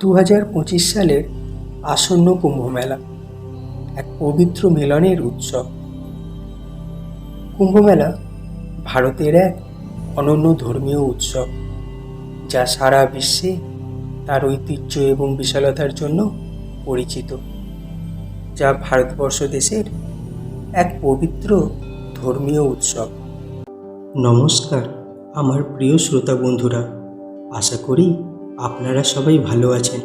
দু হাজার পঁচিশ সালের আসন্ন কুম্ভমেলা এক পবিত্র মিলনের উৎসব। কুম্ভমেলা ভারতের এক অনন্য ধর্মীয় উৎসব, যা সারা বিশ্বে তার ঐতিহ্য এবং বিশালতার জন্য পরিচিত, যা ভারতবর্ষ দেশের এক পবিত্র ধর্মীয় উৎসব। নমস্কার, আমার প্রিয় শ্রোতা বন্ধুরা, আশা করি আপনারা সবাই ভালো আছেন।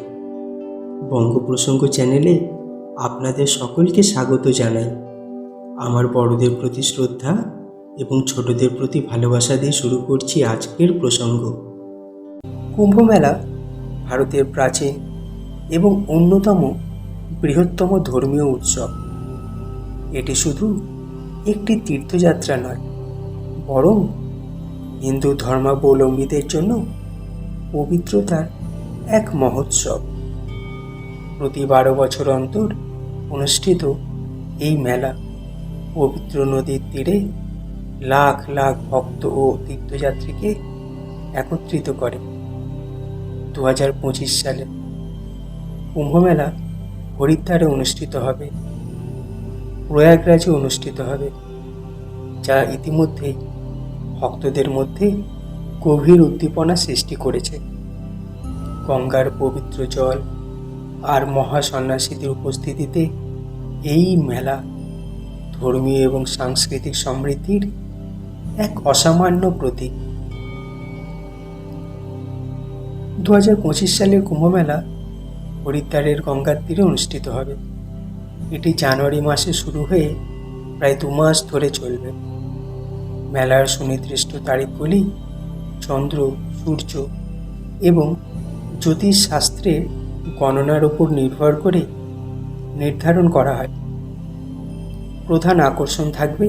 বঙ্গপ্রসঙ্গ চ্যানেলে আপনাদের সকলকে স্বাগত জানাই। আমার বড়দের প্রতি শ্রদ্ধা এবং ছোটদের প্রতি ভালোবাসা দিয়ে শুরু করছি আজকের প্রসঙ্গ। কুম্ভমেলা ভারতের প্রাচীন এবং অন্যতম বৃহত্তম ধর্মীয় উৎসব। এটি শুধু একটি তীর্থযাত্রা নয়, বরং হিন্দু ধর্মাবলম্বীদের জন্য পবিত্রতার এক মহোৎসব। প্রতি বারো বছর অন্তর অনুষ্ঠিত এই মেলা পবিত্র নদীর তীরে লাখ লাখ ভক্ত ও তীর্থযাত্রীকে একত্রিত করে। দু হাজার পঁচিশ সালে কুম্ভমেলা হরিদ্বারে অনুষ্ঠিত হবে। প্রয়াগরাজে অনুষ্ঠিত হবে, যা ইতিমধ্যেই ভক্তদের মধ্যে গভীর উদ্দীপনা সৃষ্টি করেছে। গঙ্গার পবিত্র জল আর মহাসন্ন্যাসীদের উপস্থিতিতে এই মেলা ধর্মীয় এবং সাংস্কৃতিক সমৃদ্ধির এক অসামান্য প্রতীক। দু হাজার পঁচিশ সালের কুম্ভমেলা হরিদ্বারের গঙ্গার তীরে অনুষ্ঠিত হবে। এটি জানুয়ারি মাসে শুরু হয়ে প্রায় দু মাস ধরে চলবে। মেলার সুনির্দিষ্ট তারিখগুলি চন্দ্র, সূর্য এবং জ্যোতিষশাস্ত্রের গণনার উপর নির্ভর করে নির্ধারণ করা হয়। প্রধান আকর্ষণ থাকবে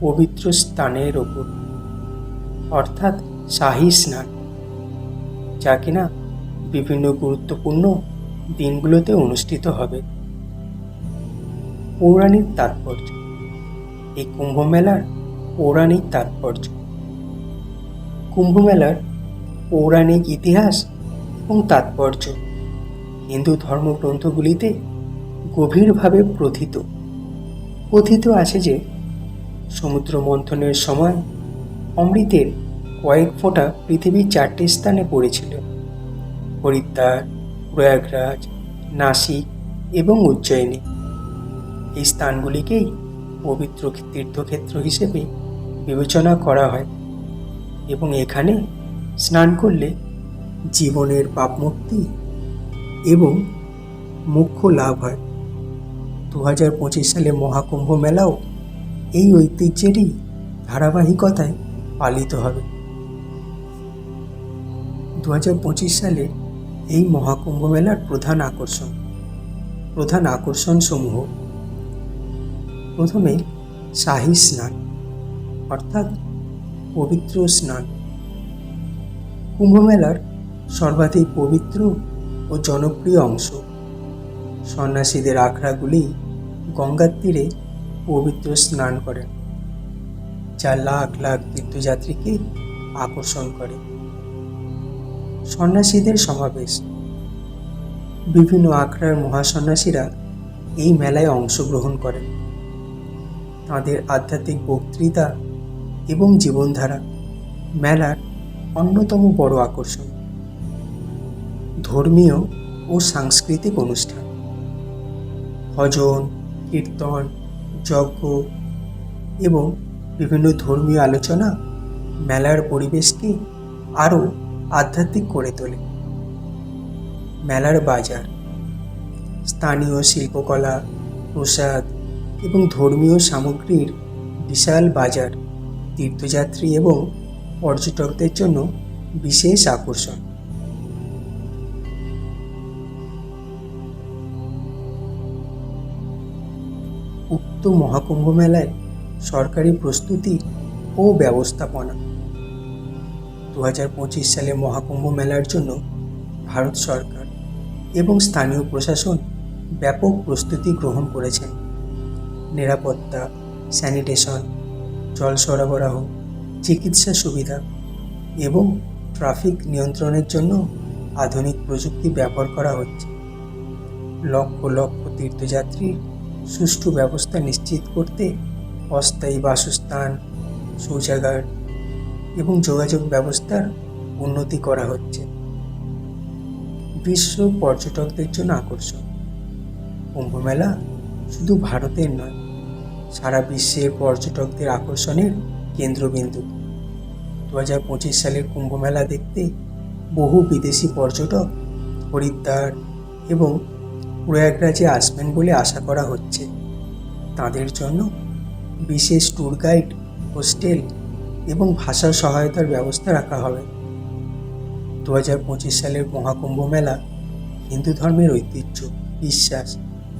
পবিত্র স্থানের ওপর, অর্থাৎ শাহী স্নান, যা কিনা বিভিন্ন গুরুত্বপূর্ণ দিনগুলোতে অনুষ্ঠিত হবে। পৌরাণিক তাৎপর্য, এই কুম্ভ মেলার পৌরাণিক তাৎপর্য। কুম্ভ মেলার পৌরাণিক ইতিহাস এবং তাৎপর্য। হিন্দু ধর্মগ্রন্থগুলিতে গভীরভাবে প্রথিত। কথিত আছে যে সমুদ্র মন্থনের সময় অমৃতের কয়েক ফোঁটা পৃথিবীর চারটি স্থানে পড়েছিল। হরিদ্বার, প্রয়াগরাজ, নাসিক এবং উজ্জয়িনী। এই স্থানগুলিকেই পবিত্র তীর্থক্ষেত্র হিসেবে বিবেচনা করা হয়। এবং এখানে স্নান করলে জীবনের পাপমুক্তি এবং মুখ্য লাভ হয়। দু হাজার পঁচিশ সালে মহাকুম্ভ মেলাও এই ঐতিহ্যেরই ধারাবাহিকতায় পালিত হবে। দু হাজার পঁচিশ সালে এই মহাকুম্ভ মেলার প্রধান আকর্ষণ প্রধান আকর্ষণ সমূহ প্রথমে শাহী স্নান, অর্থাৎ পবিত্র স্নান। কুম্ভমেলার সর্বাধিক পবিত্র ও জনপ্রিয় অংশ। সন্ন্যাসীদের আখড়াগুলি গঙ্গার তীরে পবিত্র স্নান করেন যা লাখ লাখ তীর্থযাত্রীকে আকর্ষণ করে। সন্ন্যাসীদের সমাবেশ। বিভিন্ন আখড়ার মহাসন্ন্যাসীরা এই মেলায় অংশগ্রহণ করেন। তাঁদের আধ্যাত্মিক বক্তৃতা এবং জীবনধারা মেলার অন্যতম বড় আকর্ষণ। ধর্মীয় ও সাংস্কৃতিক অনুষ্ঠান। ভজন, কীর্তন, যজ্ঞ এবং বিভিন্ন ধর্মীয় আলোচনা মেলার পরিবেশকে আরও আধ্যাত্মিক করে তোলে। মেলার বাজার, স্থানীয় শিল্পকলা, প্রসাদ এবং ধর্মীয় সামগ্রীর বিশাল বাজার তীর্থযাত্রী এবং পর্যটকদের জন্য বিশেষ আকর্ষণ। উক্ত মহাকুম্ভ মেলায় সরকারি প্রস্তুতি ও ব্যবস্থাপনা। দু হাজার পঁচিশ সালে মহাকুম্ভ মেলার জন্য ভারত সরকার এবং স্থানীয় প্রশাসন ব্যাপক প্রস্তুতি গ্রহণ করেছেন। নিরাপত্তা, স্যানিটেশন জল সরবরাহ, চিকিৎসা সুবিধা এবং ট্রাফিক নিয়ন্ত্রণের জন্য আধুনিক প্রযুক্তি ব্যবহার করা হচ্ছে। লক্ষ লক্ষ তীর্থযাত্রীর সুষ্ঠু ব্যবস্থা নিশ্চিত করতে অস্থায়ী বাসস্থান, শৌচাগার এবং যোগাযোগ ব্যবস্থার উন্নতি করা হচ্ছে। বিশ্ব পর্যটকদের জন্য আকর্ষণ। কুম্ভমেলা শুধু ভারতের নয় সারা বিশ্বে পর্যটকদের আকর্ষণের কেন্দ্রবিন্দু। দু হাজার পঁচিশ সালের কুম্ভমেলা দেখতে বহু বিদেশি পর্যটক হরিদ্বার এবং প্রয়াগরাজে আসবেন বলে আশা করা হচ্ছে। তাদের জন্য বিশেষ ট্যুর গাইড, হোস্টেল এবং ভাষা সহায়তার ব্যবস্থা রাখা হবে। দু হাজার পঁচিশ সালের মহাকুম্ভ মেলা হিন্দু ধর্মের ঐতিহ্য, বিশ্বাস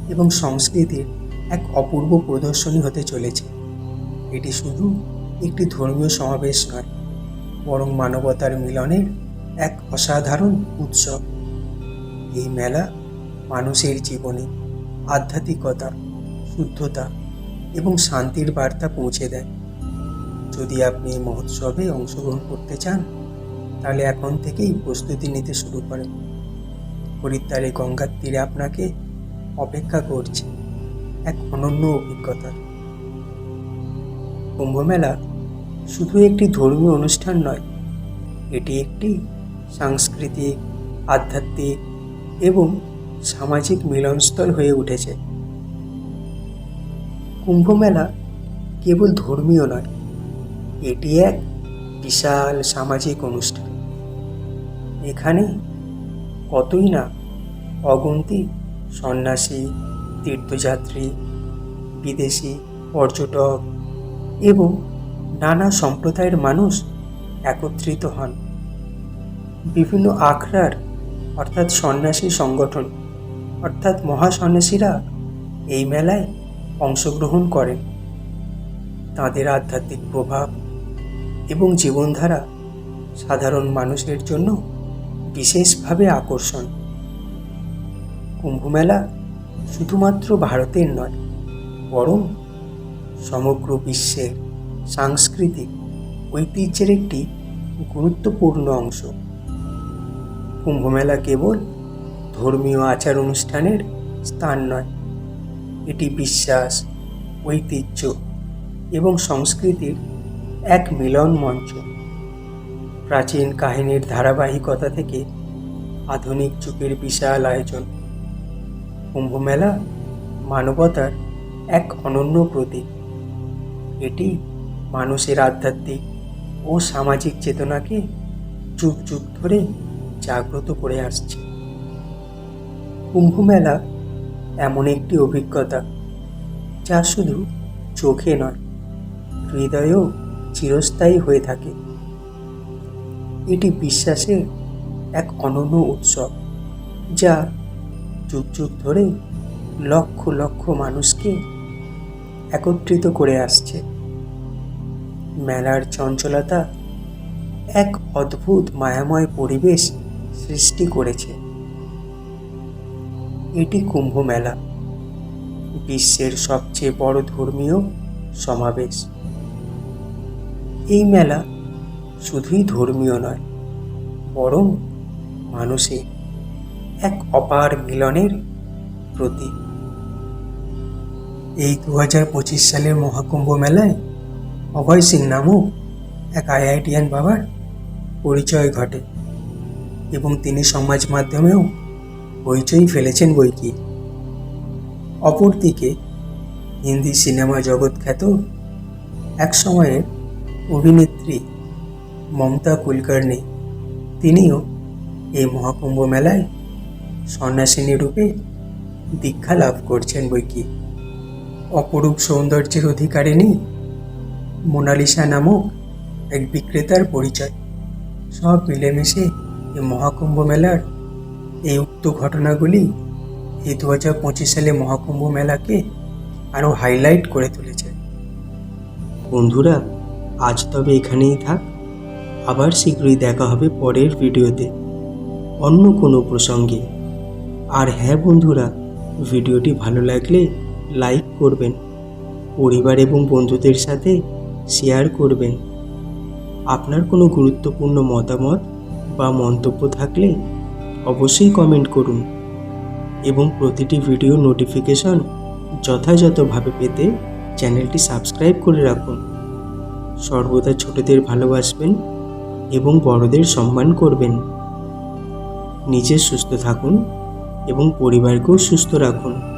এবং সংস্কৃতির এক অপূর্ব প্রদর্শনী হতে চলেছে। এটি শুধু একটি ধর্মীয় সমাবেশ নয়, বরং মানবতার মিলনের এক অসাধারণ উৎসব। এই মেলা মানুষের জীবনে আধ্যাত্মিকতা, শুদ্ধতা এবং শান্তির বার্তা পৌঁছে দেয়। যদি আপনি এই মহোৎসবে অংশগ্রহণ করতে চান, তাহলে এখন থেকেই প্রস্তুতি নিতে শুরু করেন। হরিদ্বারে গঙ্গার তীরে আপনাকে অপেক্ষা করছে। এক অনন্য অভিজ্ঞতা। কুম্ভমেলা শুধু একটি ধর্মীয় অনুষ্ঠান নয়, এটি একটি সাংস্কৃতিক, আধ্যাত্মিক এবং সামাজিক মিলনস্থল হয়ে উঠেছে। কুম্ভমেলা কেবল ধর্মীয় নয়, এটি এক বিশাল সামাজিক অনুষ্ঠান। এখানে কতই না অগন্তি সন্ন্যাসী তীর্থযাত্রী, বিদেশি, পর্যটক এবং নানা সম্প্রদায়ের মানুষ একত্রিত হন। বিভিন্ন আখড়ার অর্থাৎ সন্ন্যাসী সংগঠন অর্থাৎ মহাসন্ন্যাসীরা এই মেলায় অংশগ্রহণ করেন। তাদের আধ্যাত্মিক প্রভাব এবং জীবনধারা সাধারণ মানুষের জন্য বিশেষভাবে আকর্ষণ। কুম্ভমেলা শুধুমাত্র ভারতের নয়, বরং সমগ্র বিশ্বের সাংস্কৃতিক ঐতিহ্যের একটি গুরুত্বপূর্ণ অংশ। কুম্ভমেলা কেবল ধর্মীয় আচার অনুষ্ঠানের স্থান নয়, এটি বিশ্বাস, ঐতিহ্য এবং সংস্কৃতির এক মিলন মঞ্চ। প্রাচীন কাহিনীর ধারাবাহিকতা থেকে আধুনিক যুগের বিশাল আয়োজন কুম্ভমেলা মানবতার এক অনন্য প্রতীক। এটি মানুষের আধ্যাত্মিক ও সামাজিক চেতনাকে যুগ যুগ ধরে জাগ্রত করে আসছে। কুম্ভমেলা এমন একটি অভিজ্ঞতা যা শুধু চোখে নয়, হৃদয়েও চিরস্থায়ী হয়ে থাকে। এটি বিশ্বাসের এক অনন্য উৎসব যা যুগ যুগ ধরে লক্ষ লক্ষ মানুষকে একত্রিত করে আসছে। মেলার চঞ্চলতা এক অদ্ভুত মায়াময় পরিবেশ সৃষ্টি করেছে। এটি কুম্ভ মেলা, বিশ্বের সবচেয়ে বড় ধর্মীয় সমাবেশ। এই মেলা শুধুই ধর্মীয় নয়, বরং মানুষের এক অপার মিলনের প্রতীক। এই দু হাজার পঁচিশ সালের মহাকুম্ভ মেলায় অভয় সিং নামক এক আইআইটিয়ান বাবার পরিচয় ঘটে এবং তিনি সমাজ মাধ্যমেও হইচই ফেলেছেন বই কি অপরদিকে হিন্দি সিনেমা জগৎ খ্যাত এক সময়ের অভিনেত্রী মমতা কুলকার্নি তিনিও এই মহাকুম্ভ মেলায় সন্ন্যাসিনী রূপে দীক্ষা লাভ করছেন বই কি অপরূপ সৌন্দর্যের অধিকারিণী মোনালিসা নামক এক বিক্রেতার পরিচয়। সব মিলেমিশে এই মহাকুম্ভ মেলার এই উক্ত ঘটনাগুলি এই দু হাজার পঁচিশ সালে মহাকুম্ভ মেলাকে আরও হাইলাইট করে তুলেছে। বন্ধুরা, আজ তবে এখানেই থাক। আবার শীঘ্রই দেখা হবে পরের ভিডিওতে অন্য কোনো প্রসঙ্গে। আর হ্যাঁ বন্ধুরা, ভিডিওটি ভালো লাগলে লাইক করবেন, পরিবার এবং বন্ধুদের সাথে শেয়ার করবেন। আপনার কোনো গুরুত্বপূর্ণ মতামত বা মন্তব্য থাকলে অবশ্যই কমেন্ট করুন এবং প্রতিটি ভিডিও নোটিফিকেশন যথাযথভাবে পেতে চ্যানেলটি সাবস্ক্রাইব করে রাখুন। সর্বদা ছোটদের ভালোবাসবেন এবং বড়দের সম্মান করবেন। নিজে সুস্থ থাকুন। এবং পরিবারকেও সুস্থ রাখুন।